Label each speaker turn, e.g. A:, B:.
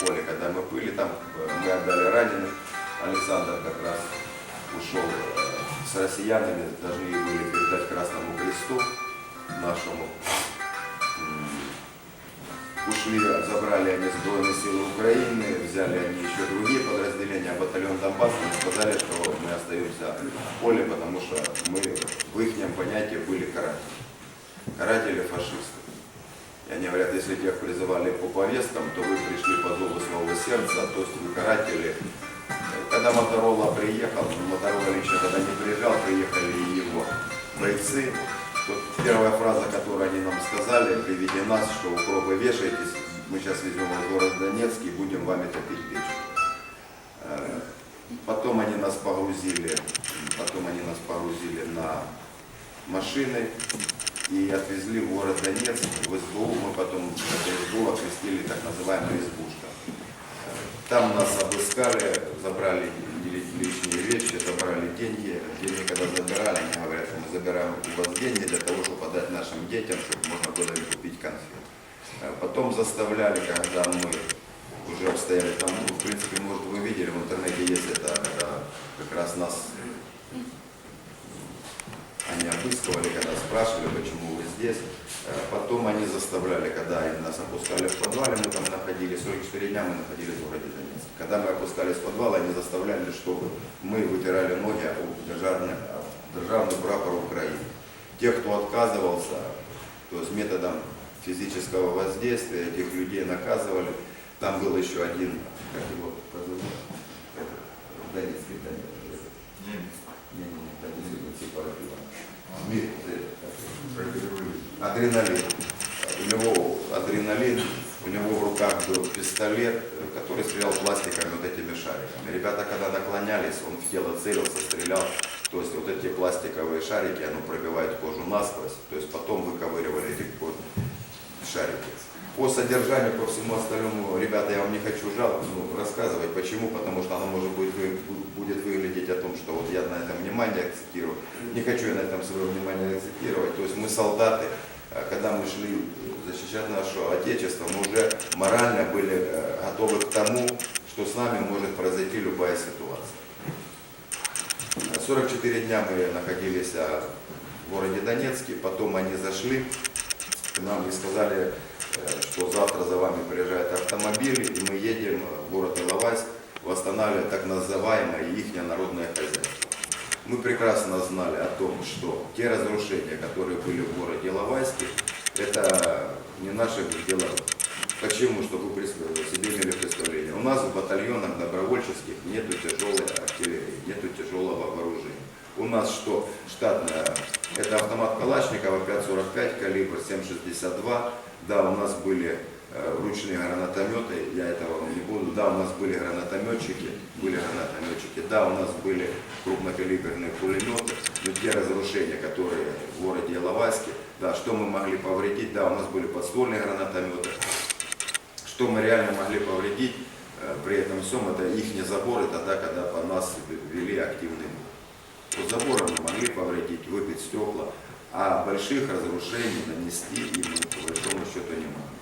A: поле, когда мы были, там э, мы отдали раненых. Александр как раз ушел э, с россиянами, должны были передать Красному Кресту нашему. Ушли, забрали они сбройные силы Украины, взяли они еще другие подразделения, батальон Донбасс, они сказали, что мы остаемся в поле, потому что мы в их понятии были каратели. Каратели фашисты. И они говорят, если тех призывали по повесткам, то вы пришли по зову своего сердца, то есть вы каратели. Когда Моторола приехал, ну, Моторола лично когда не приезжал, приехали и его бойцы. Тут первая фраза, которую они нам сказали при виде нас, что укропы вешайтесь, мы сейчас везем вас в город Донецк и будем вами топить печь. Э, Потом они нас погрузили, потом они нас погрузили на машины и отвезли в город Донецк, в СБУ. Мы потом это СБУ окрестили так называемая избушка. Там нас обыскали, забрали лишние вещи, забрали деньги. Деньги, когда забирали, они говорят, мы забираем у вас деньги для того, чтобы подать нашим детям, чтобы можно было им купить конфет. Потом заставляли, когда мы уже обстояли там, ну, в принципе, может, вы видели, в интернете есть это, когда как раз нас они обыскивали, спрашивали, почему вы здесь. Э, Потом они заставляли, когда нас опускали в подвале, мы там находились, 44 дня мы находились в городе Донецк. Когда мы опускались в подвал, они заставляли, чтобы мы вытирали ноги об державный, державный прапор Украины. Те, кто отказывался, то есть методом физического воздействия, этих людей наказывали. Там был еще один, как его Это, Донецкий, Донецк. Не, не, не, Донецкий, типа. Мир, адреналин. У него адреналин, у него в руках был пистолет, который стрелял пластиками вот этими шариками. Ребята, когда наклонялись, он в тело целился, стрелял. То есть вот эти пластиковые шарики, оно пробивает кожу насквозь. То есть потом выковыривали эти шарики. По содержанию, по всему остальному, ребята, я вам не хочу жал, ну, рассказывать, почему, потому что оно может быть, будет выглядеть о том, что вот я на этом внимание акцентирую. Не хочу я на этом свое внимание акцентировать. То есть мы солдаты, когда мы шли защищать наше Отечество, мы уже морально были э, готовы к тому, что с нами может произойти любая ситуация. 44 дня мы находились а, в городе Донецке, потом они зашли к нам и сказали, э, что завтра за вами приезжает автомобиль, и мы едем в город Иловайск восстанавливать так называемое их народное хозяйство. Мы прекрасно знали о том, что те разрушения, которые были в городе Иловайске, это не наши дела. Почему? Чтобы вы себе имели представление. У нас в батальонах добровольческих нету тяжелой артиллерии, нету тяжелого вооружения. У нас что? Штатная, это автомат Калашникова 5,45, калибр 7,62. Да, у нас были ручные гранатометы, я этого не буду. Да, у нас были гранатометчики, были гранатометчики. Да, у нас были крупнокалиберные пулеметы. Но те разрушения, которые в городе Иловайске, да, что мы могли повредить, да, у нас были подствольные гранатометы. Что мы реально могли повредить э, при этом всем, это их заборы тогда, когда по нас вели активный бой. Вот заборы мы могли повредить, выбить стекла, а больших разрушений нанести им по большому счету не могли.